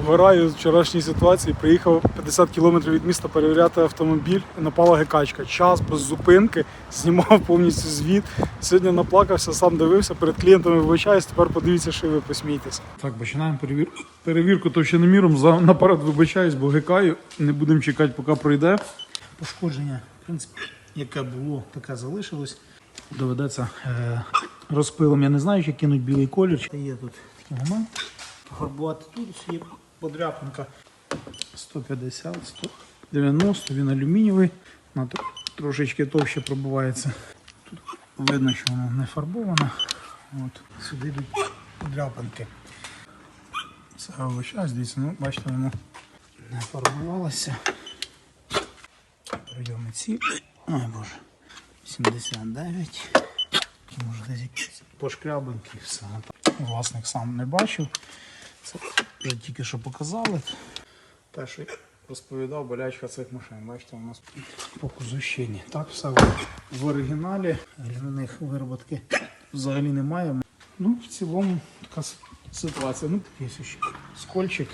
Угораю з вчорашньої ситуації. Приїхав 50 кілометрів від міста перевіряти автомобіль. Напала гекачка. Час без зупинки, знімав повністю звіт. Сьогодні наплакався, сам дивився, перед клієнтами вибачаюсь, тепер подивіться, що ви посмійтеся. Так, починаємо перевір... перевірку товщиноміром. За... Наперед вибачаюсь, бо гекаю. Не будемо чекати, поки пройде. Пошкодження, в принципі, яке було, таке залишилось. Доведеться е... розпилом. Я не знаю, чи кинуть білий колір. Є тут такий момент. Фарбувати тут є подряпинка 150, 190, він алюмінієвий, вона трошечки товще пробивається. Тут видно, що вона не фарбована. От. Сюди йдуть подряпинки. Це час, дивіться, ну, бачите, воно не фарбувалося. Прийоми ці. Ой боже. 79. Може десь якісь пошкрябинки. Власник сам не бачив. Це вже тільки що показали. Те, що я розповідав, болячка цих машин. Бачите, у нас по кузущині. Так, все в оригіналі. Гляних вироботки взагалі немає. Ну, в цілому така ситуація. Ну, такий ще скольчик.